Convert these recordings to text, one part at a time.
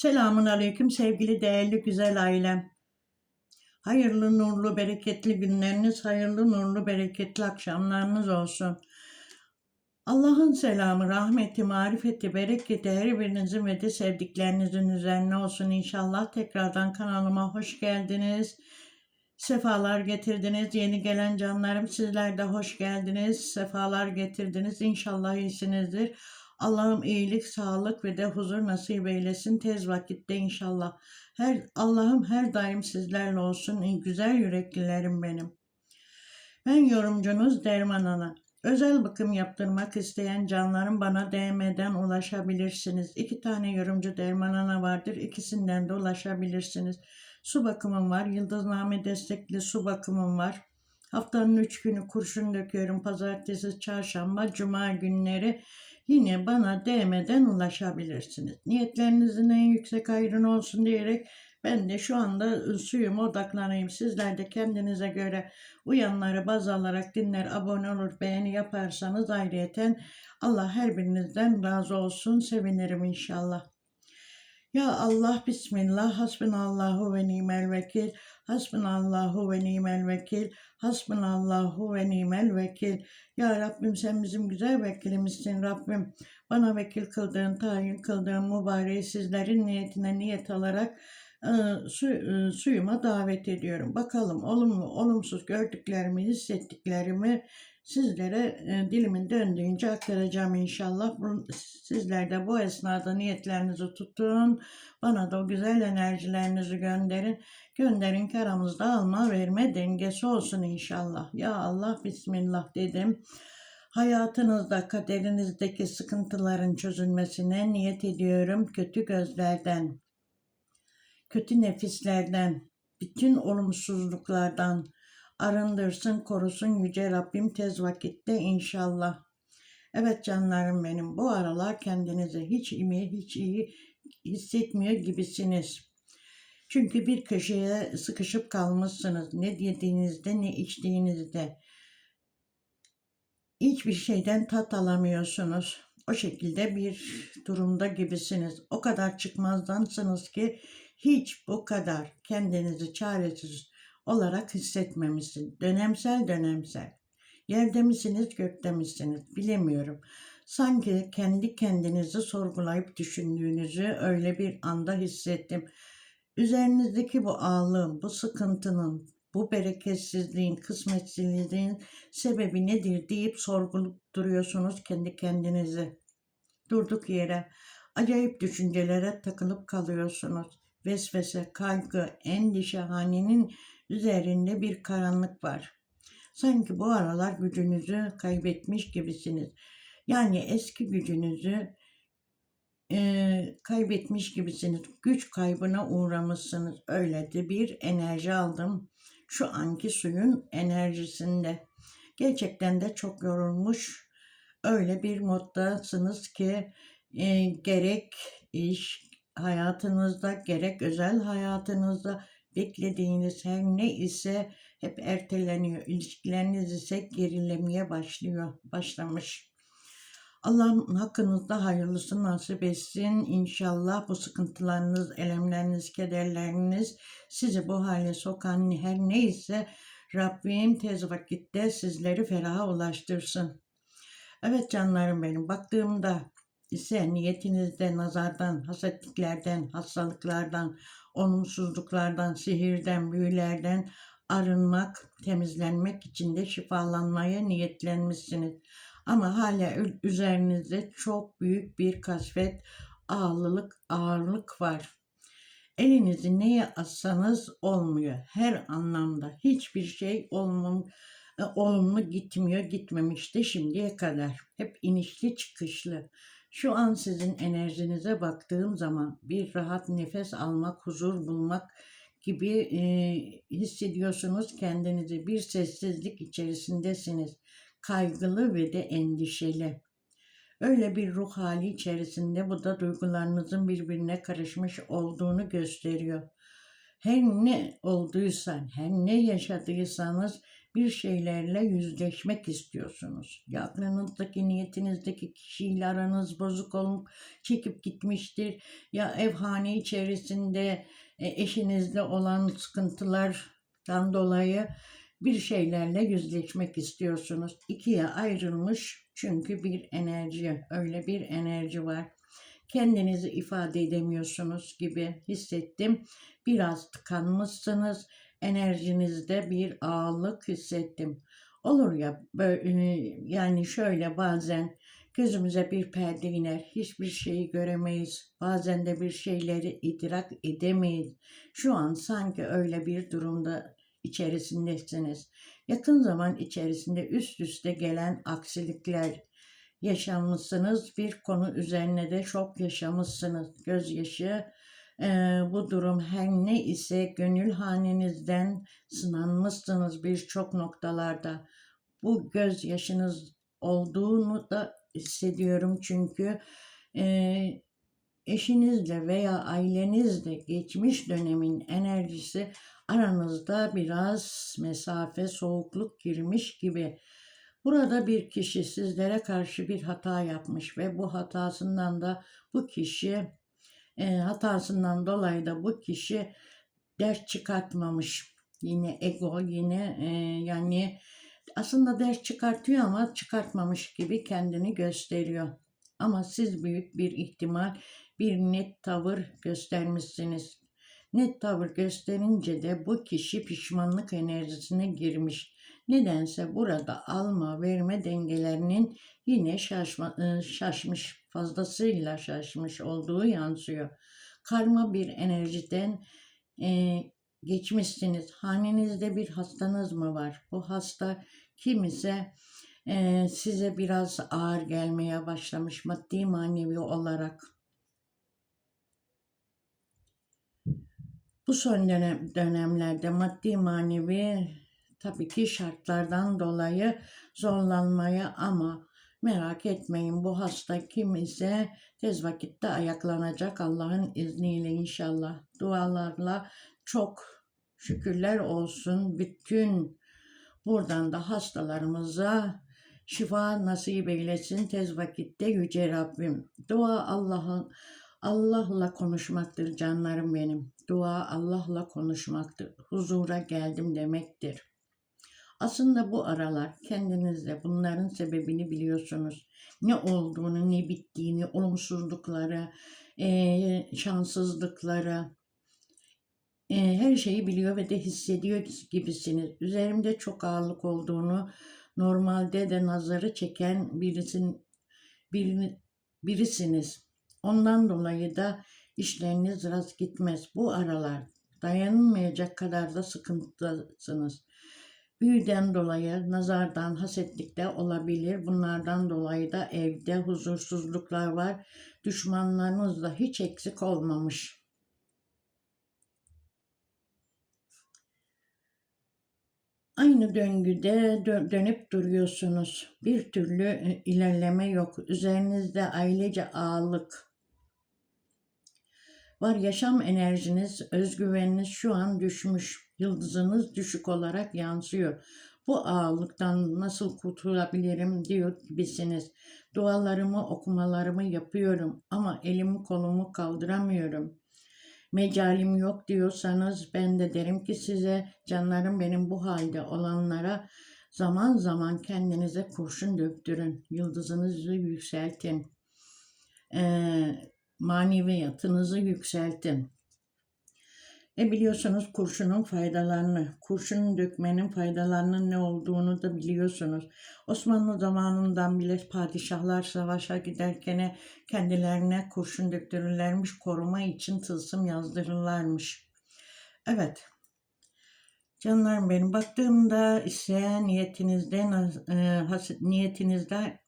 Selamun aleyküm sevgili değerli güzel ailem. Hayırlı, nurlu, bereketli günleriniz, hayırlı, nurlu, bereketli akşamlarınız olsun. Allah'ın selamı, rahmeti, marifeti, bereketi her birinizin ve de sevdiklerinizin üzerine olsun inşallah. Tekrardan kanalıma hoş geldiniz. Sefalar getirdiniz. Yeni gelen canlarım sizler de hoş geldiniz. Sefalar getirdiniz. İnşallah iyisinizdir. Allah'ım iyilik, sağlık ve de huzur nasip eylesin tez vakitte inşallah. Her Allah'ım her daim sizlerle olsun. Güzel yüreklilerim benim. Ben yorumcunuz Derman Ana. Özel bakım yaptırmak isteyen canlarım bana DM'den ulaşabilirsiniz. İki tane yorumcu Derman Ana vardır. İkisinden de ulaşabilirsiniz. Su bakımım var. Yıldızname destekli su bakımım var. Haftanın üç günü kurşun döküyorum. Pazartesi, çarşamba, cuma günleri yine bana DM'den ulaşabilirsiniz. Niyetlerinizin en yüksek hayrını olsun diyerek ben de şu anda suyuma odaklanayım. Sizler de kendinize göre uyanları baz alarak dinler, abone olur, beğeni yaparsanız ayrıyeten Allah her birinizden razı olsun. Sevinirim inşallah. Ya Allah Bismillah Hasbunallahu ve nimel vekil Hasbunallahu ve nimel vekil Hasbunallahu ve nimel vekil Ya Rabbim sen bizim güzel vekilimizsin Rabbim bana vekil kıldığın tayin kıldığın mübareği sizlerin niyetine niyet alarak e, su, e, suyuma davet ediyorum. Bakalım olumlu olumsuz gördüklerimi hissettiklerimi sizlere e, dilimin döndüğünce aktaracağım inşallah. Sizler de bu esnada niyetlerinizi tutun. Bana da o güzel enerjilerinizi gönderin. Gönderin ki aramızda alma verme dengesi olsun inşallah. Ya Allah Bismillah dedim. Hayatınızda kaderinizdeki sıkıntıların çözülmesine niyet ediyorum kötü gözlerden, kötü nefislerden, bütün olumsuzluklardan, arındırsın, korusun Yüce Rabbim tez vakitte inşallah. Evet canlarım benim bu aralar kendinizi hiç iyi, hiç iyi hissetmiyor gibisiniz. Çünkü bir köşeye sıkışıp kalmışsınız. Ne yediğinizde ne içtiğinizde. Hiçbir şeyden tat alamıyorsunuz. O şekilde bir durumda gibisiniz. O kadar çıkmazdansınız ki hiç bu kadar kendinizi çaresiz olarak hissetmemişsin. Dönemsel dönemsel. Yerde misiniz, gökte misiniz bilemiyorum. Sanki kendi kendinizi sorgulayıp düşündüğünüzü öyle bir anda hissettim. Üzerinizdeki bu ağlığın, bu sıkıntının, bu bereketsizliğin, kısmetsizliğin sebebi nedir deyip sorgulup duruyorsunuz kendi kendinizi. Durduk yere acayip düşüncelere takılıp kalıyorsunuz. Vesvese, kaygı, endişe hanenin üzerinde bir karanlık var. Sanki bu aralar gücünüzü kaybetmiş gibisiniz. Yani eski gücünüzü e, kaybetmiş gibisiniz. Güç kaybına uğramışsınız. Öyle de bir enerji aldım. Şu anki suyun enerjisinde. Gerçekten de çok yorulmuş. Öyle bir moddasınız ki e, gerek iş hayatınızda gerek özel hayatınızda beklediğiniz her ne ise hep erteleniyor. İlişkileriniz ise gerilemeye başlıyor, başlamış. Allah'ın hakkınızda hayırlısı nasip etsin. İnşallah bu sıkıntılarınız, elemleriniz, kederleriniz sizi bu hale sokan her neyse Rabbim tez vakitte sizleri feraha ulaştırsın. Evet canlarım benim baktığımda ise niyetinizde nazardan, hasetliklerden, hastalıklardan, olumsuzluklardan, sihirden, büyülerden arınmak, temizlenmek için de şifalanmaya niyetlenmişsiniz. Ama hala üzerinizde çok büyük bir kasvet, ağırlık, ağırlık var. Elinizi neye atsanız olmuyor. Her anlamda hiçbir şey olmam, e, olumlu gitmiyor, gitmemişti şimdiye kadar. Hep inişli çıkışlı. Şu an sizin enerjinize baktığım zaman bir rahat nefes almak, huzur bulmak gibi e, hissediyorsunuz kendinizi. Bir sessizlik içerisindesiniz. Kaygılı ve de endişeli. Öyle bir ruh hali içerisinde bu da duygularınızın birbirine karışmış olduğunu gösteriyor. Her ne olduysa, her ne yaşadıysanız bir şeylerle yüzleşmek istiyorsunuz. Ya aklınızdaki, niyetinizdeki kişiyle aranız bozuk olup çekip gitmiştir. Ya evhane içerisinde e, eşinizle olan sıkıntılardan dolayı bir şeylerle yüzleşmek istiyorsunuz. İkiye ayrılmış çünkü bir enerji, öyle bir enerji var. Kendinizi ifade edemiyorsunuz gibi hissettim. Biraz tıkanmışsınız. Enerjinizde bir ağırlık hissettim. Olur ya böyle, yani şöyle bazen gözümüze bir perde iner. Hiçbir şeyi göremeyiz. Bazen de bir şeyleri idrak edemeyiz. Şu an sanki öyle bir durumda içerisindesiniz. Yakın zaman içerisinde üst üste gelen aksilikler yaşamışsınız. Bir konu üzerine de şok yaşamışsınız. Gözyaşı e, bu durum her ne ise gönül hanenizden sınanmışsınız birçok noktalarda. Bu gözyaşınız olduğunu da hissediyorum çünkü e, eşinizle veya ailenizle geçmiş dönemin enerjisi aranızda biraz mesafe, soğukluk girmiş gibi. Burada bir kişi sizlere karşı bir hata yapmış ve bu hatasından da bu kişi e, hatasından dolayı da bu kişi ders çıkartmamış. Yine ego, yine e, yani aslında ders çıkartıyor ama çıkartmamış gibi kendini gösteriyor. Ama siz büyük bir ihtimal bir net tavır göstermişsiniz. Net tavır gösterince de bu kişi pişmanlık enerjisine girmiş. Nedense burada alma verme dengelerinin yine şaşma, e, şaşmış fazlasıyla şaşmış olduğu yansıyor. Karma bir enerjiden e, geçmişsiniz. Hanenizde bir hastanız mı var? Bu hasta kim ise e, size biraz ağır gelmeye başlamış maddi manevi olarak. Bu son dönem, dönemlerde maddi manevi tabii ki şartlardan dolayı zorlanmaya ama merak etmeyin bu hasta kim ise tez vakitte ayaklanacak Allah'ın izniyle inşallah dualarla çok şükürler olsun bütün buradan da hastalarımıza şifa nasip eylesin tez vakitte yüce Rabbim. Dua Allah'ın Allah'la konuşmaktır canlarım benim. Dua Allah'la konuşmaktır. Huzura geldim demektir. Aslında bu aralar kendinizde bunların sebebini biliyorsunuz. Ne olduğunu, ne bittiğini, olumsuzlukları, e, şanssızlıkları, her şeyi biliyor ve de hissediyor gibisiniz. Üzerimde çok ağırlık olduğunu, normalde de nazarı çeken birisin, birini, birisiniz. Ondan dolayı da işleriniz rast gitmez. Bu aralar dayanılmayacak kadar da sıkıntılısınız. Büyüden dolayı nazardan, hasetlikte olabilir. Bunlardan dolayı da evde huzursuzluklar var. Düşmanlarınız da hiç eksik olmamış. Aynı döngüde dönüp duruyorsunuz. Bir türlü e, ilerleme yok. Üzerinizde ailece ağırlık var. Yaşam enerjiniz, özgüveniniz şu an düşmüş. Yıldızınız düşük olarak yansıyor. Bu ağırlıktan nasıl kurtulabilirim diyor gibisiniz. Dualarımı, okumalarımı yapıyorum ama elimi kolumu kaldıramıyorum mecalim yok diyorsanız ben de derim ki size canlarım benim bu halde olanlara zaman zaman kendinize kurşun döktürün. Yıldızınızı yükseltin. Ee, maneviyatınızı yükseltin. E biliyorsunuz kurşunun faydalarını, kurşunun dökmenin faydalarının ne olduğunu da biliyorsunuz. Osmanlı zamanından bile padişahlar savaşa giderken kendilerine kurşun döktürürlermiş, koruma için tılsım yazdırırlarmış. Evet, canlarım benim baktığımda ise niyetinizde, e, niyetinizde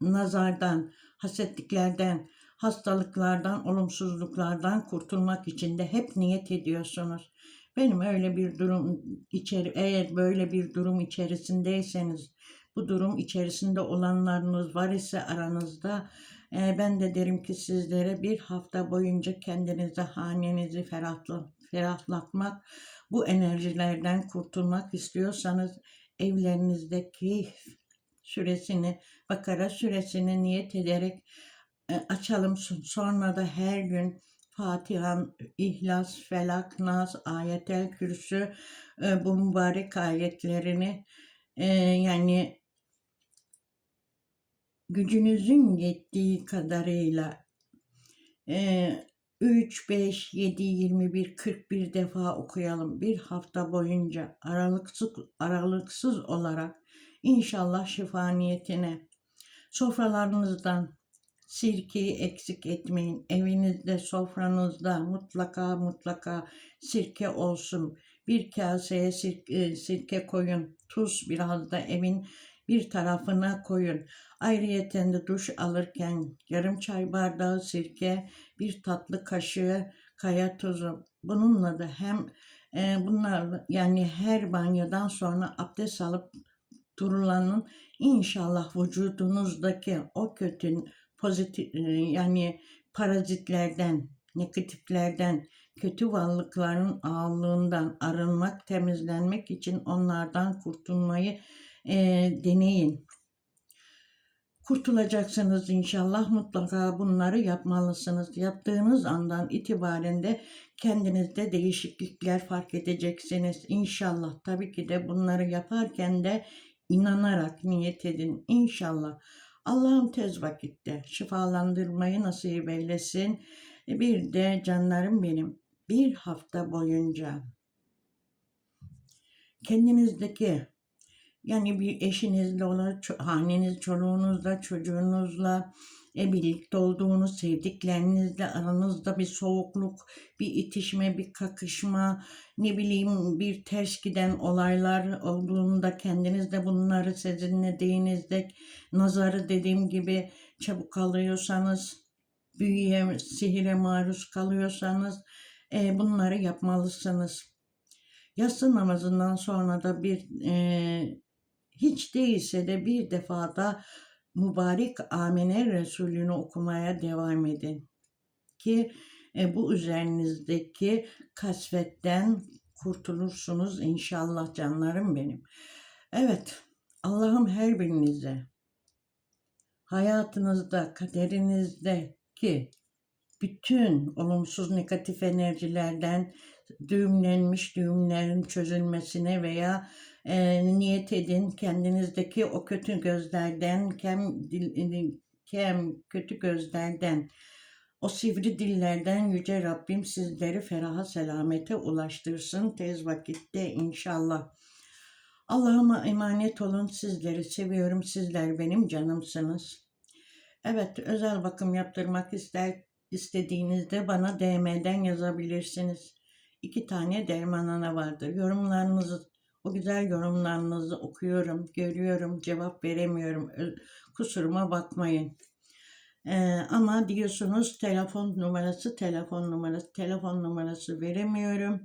nazardan, hasetliklerden, hastalıklardan, olumsuzluklardan kurtulmak için de hep niyet ediyorsunuz. Benim öyle bir durum içeri eğer böyle bir durum içerisindeyseniz, bu durum içerisinde olanlarınız var ise aranızda e, ben de derim ki sizlere bir hafta boyunca kendinize hanenizi ferahla, ferahlatmak, bu enerjilerden kurtulmak istiyorsanız evlerinizdeki süresini, Bakara süresini niyet ederek açalım. Sonra da her gün Fatiha, İhlas, Felak, Nas, Ayetel Kürsü e, bu mübarek ayetlerini e, yani gücünüzün yettiği kadarıyla e, 3, 5, 7, 21, 41 defa okuyalım. Bir hafta boyunca aralıksız, aralıksız olarak inşallah şifa niyetine sofralarınızdan sirkeyi eksik etmeyin. Evinizde, sofranızda mutlaka mutlaka sirke olsun. Bir kaseye sirke, sirke koyun. Tuz biraz da evin bir tarafına koyun. Ayrıyeten de duş alırken yarım çay bardağı sirke, bir tatlı kaşığı kaya tuzu. Bununla da hem e, bunlar yani her banyodan sonra abdest alıp durulanın inşallah vücudunuzdaki o kötü pozitif e, yani parazitlerden, negatiflerden, kötü varlıkların ağırlığından arınmak, temizlenmek için onlardan kurtulmayı e, deneyin. Kurtulacaksınız inşallah mutlaka bunları yapmalısınız. Yaptığınız andan itibaren de kendinizde değişiklikler fark edeceksiniz. İnşallah tabii ki de bunları yaparken de inanarak niyet edin inşallah. Allah'ım tez vakitte şifalandırmayı nasip eylesin. Bir de canlarım benim bir hafta boyunca kendinizdeki yani bir eşinizle olan haneniz, çoluğunuzla, çocuğunuzla e, birlikte olduğunuz sevdiklerinizle aranızda bir soğukluk, bir itişme, bir kakışma, ne bileyim bir ters giden olaylar olduğunda kendinizde bunları sizinle değinizde nazarı dediğim gibi çabuk alıyorsanız, büyüye, sihire maruz kalıyorsanız e, bunları yapmalısınız. Yatsı namazından sonra da bir e, hiç değilse de bir defada mübarek Amine Resulünü okumaya devam edin. Ki e, bu üzerinizdeki kasvetten kurtulursunuz inşallah canlarım benim. Evet Allah'ım her birinize hayatınızda, kaderinizde bütün olumsuz negatif enerjilerden düğümlenmiş düğümlerin çözülmesine veya e, niyet edin kendinizdeki o kötü gözlerden, kem, dil, kem kötü gözlerden, o sivri dillerden Yüce Rabbim sizleri feraha selamete ulaştırsın tez vakitte inşallah. Allah'ıma emanet olun sizleri seviyorum sizler benim canımsınız. Evet özel bakım yaptırmak ister istediğinizde bana DM'den yazabilirsiniz. İki tane derman ana vardır. Yorumlarınızı o güzel yorumlarınızı okuyorum, görüyorum, cevap veremiyorum. Kusuruma bakmayın. Ee, ama diyorsunuz telefon numarası, telefon numarası, telefon numarası veremiyorum.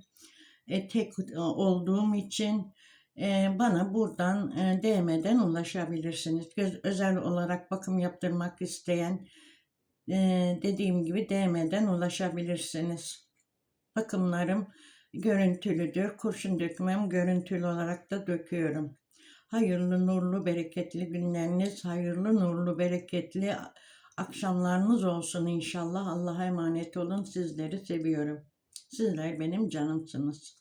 E, tek olduğum için e, bana buradan e, DM'den ulaşabilirsiniz. Göz, özel olarak bakım yaptırmak isteyen e, dediğim gibi DM'den ulaşabilirsiniz. Bakımlarım görüntülüdür. Kurşun dökmem görüntülü olarak da döküyorum. Hayırlı, nurlu, bereketli günleriniz, hayırlı, nurlu, bereketli akşamlarınız olsun inşallah. Allah'a emanet olun. Sizleri seviyorum. Sizler benim canımsınız.